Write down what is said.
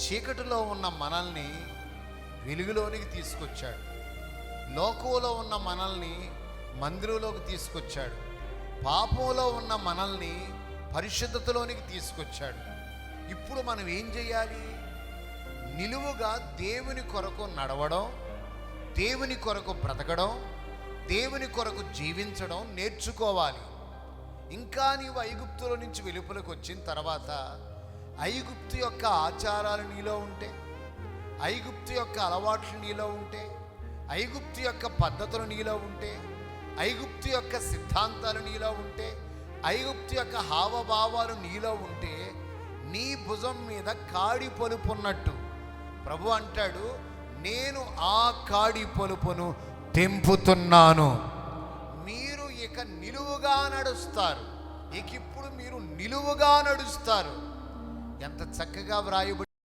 చీకటిలో ఉన్న మనల్ని వెలుగులోనికి తీసుకొచ్చాడు. లోకంలో ఉన్న మనల్ని మందిరంలోకి తీసుకొచ్చాడు. పాపంలో ఉన్న మనల్ని పరిశుద్ధతలోనికి తీసుకొచ్చాడు. ఇప్పుడు మనం ఏం చేయాలి? నిలువుగా దేవుని కొరకు నడవడం దేవుని కొరకు బ్రతకడం దేవుని కొరకు జీవించడం నేర్చుకోవాలి. ఇంకా నీవు ఐగుప్తుల నుంచి వెలుపలకు వచ్చిన తర్వాత ఐగుప్తు యొక్క ఆచారాలు నీలో ఉంటే ఐగుప్తు యొక్క అలవాట్లు నీలో ఉంటే ఐగుప్తు యొక్క పద్ధతులు నీలో ఉంటే ఐగుప్తు యొక్క సిద్ధాంతాలు నీలో ఉంటే ఐగుప్తు యొక్క హావభావాలు నీలో ఉంటే నీ భుజం మీద కాడి పలుపున్నట్టు. ప్రభు అంటాడు నేను ఆ కాడి పలుపును తెంపుతున్నాను. మీరు ఇక నిలువుగా నడుస్తారు. ఇక ఇప్పుడు మీరు నిలువుగా నడుస్తారు. ఎంత చక్కగా వ్రాయబడి